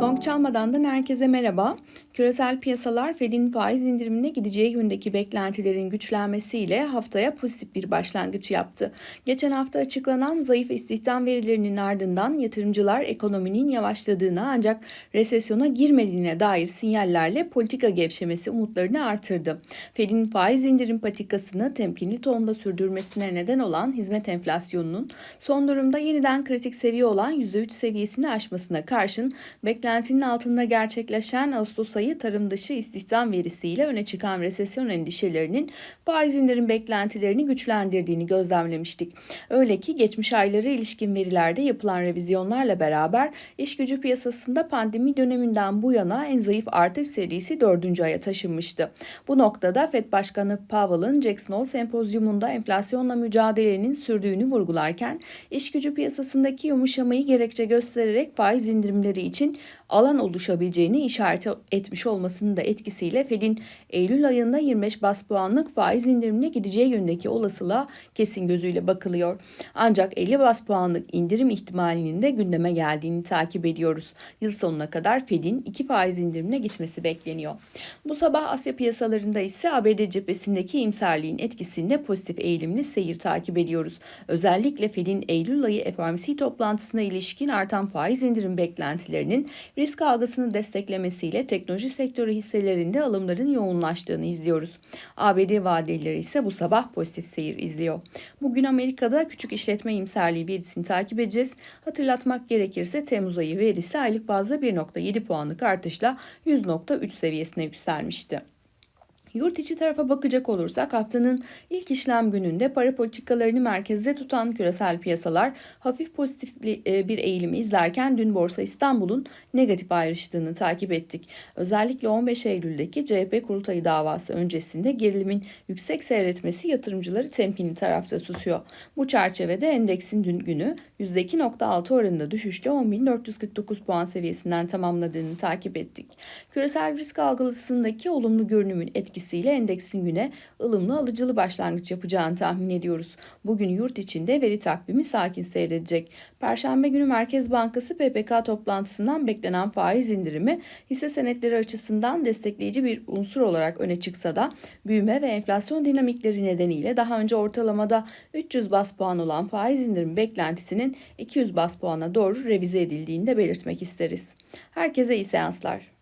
Gong çalmadandan herkese merhaba. Küresel piyasalar Fed'in faiz indirimine gideceği yönündeki beklentilerin güçlenmesiyle haftaya pozitif bir başlangıç yaptı. Geçen hafta açıklanan zayıf istihdam verilerinin ardından yatırımcılar ekonominin yavaşladığını ancak resesyona girmediğine dair sinyallerle politika gevşemesi umutlarını artırdı. Fed'in faiz indirim patikasını temkinli tonda sürdürmesine neden olan hizmet enflasyonunun son durumda yeniden kritik seviye olan %3 seviyesini aşmasına karşın beklentinin altında gerçekleşen Ağustos ayı tarım dışı istihdam verisiyle öne çıkan resesyon endişelerinin faiz indirim beklentilerini güçlendirdiğini gözlemlemiştik. Öyle ki geçmiş aylara ilişkin verilerde yapılan revizyonlarla beraber iş gücü piyasasında pandemi döneminden bu yana en zayıf artış serisi 4. aya taşınmıştı. Bu noktada FED Başkanı Powell'ın Jackson Hole sempozyumunda enflasyonla mücadelenin sürdüğünü vurgularken iş gücü piyasasındaki yumuşamayı gerekçe göstererek faiz indirimleri için alan oluşabileceğini işaret etmiş olmasının da etkisiyle Fed'in Eylül ayında 25 bas puanlık faiz indirimine gideceği yönündeki olasılığa kesin gözüyle bakılıyor. Ancak 50 bas puanlık indirim ihtimalinin de gündeme geldiğini takip ediyoruz. Yıl sonuna kadar Fed'in 2 faiz indirimine gitmesi bekleniyor. Bu sabah Asya piyasalarında ise ABD cephesindeki imserliğin etkisinde pozitif eğilimli seyir takip ediyoruz. Özellikle Fed'in Eylül ayı FOMC toplantısına ilişkin artan faiz indirim beklentilerinin risk algısını desteklemesiyle teknoloji sektörü hisselerinde alımların yoğunlaştığını izliyoruz. ABD vadeleri ise bu sabah pozitif seyir izliyor. Bugün Amerika'da küçük işletme imserliği verisini takip edeceğiz. Hatırlatmak gerekirse Temmuz ayı verisi aylık bazda 1.7 puanlık artışla 100.3 seviyesine yükselmişti. Yurt içi tarafa bakacak olursak haftanın ilk işlem gününde para politikalarını merkezde tutan küresel piyasalar hafif pozitif e, bir eğilimi izlerken dün Borsa İstanbul'un negatif ayrıştığını takip ettik. Özellikle 15 Eylül'deki CHP kurultayı davası öncesinde gerilimin yüksek seyretmesi yatırımcıları temkinli tarafta tutuyor. Bu çerçevede endeksin dün günü %2.6 oranında düşüşle 10.449 puan seviyesinden tamamladığını takip ettik. Küresel risk algılısındaki olumlu görünümün etkisi etkisiyle endeksin güne ılımlı alıcılı başlangıç yapacağını tahmin ediyoruz. Bugün yurt içinde veri takvimi sakin seyredecek. Perşembe günü Merkez Bankası PPK toplantısından beklenen faiz indirimi hisse senetleri açısından destekleyici bir unsur olarak öne çıksa da büyüme ve enflasyon dinamikleri nedeniyle daha önce ortalamada 300 bas puan olan faiz indirimi beklentisinin 200 bas puana doğru revize edildiğini de belirtmek isteriz. Herkese iyi seanslar.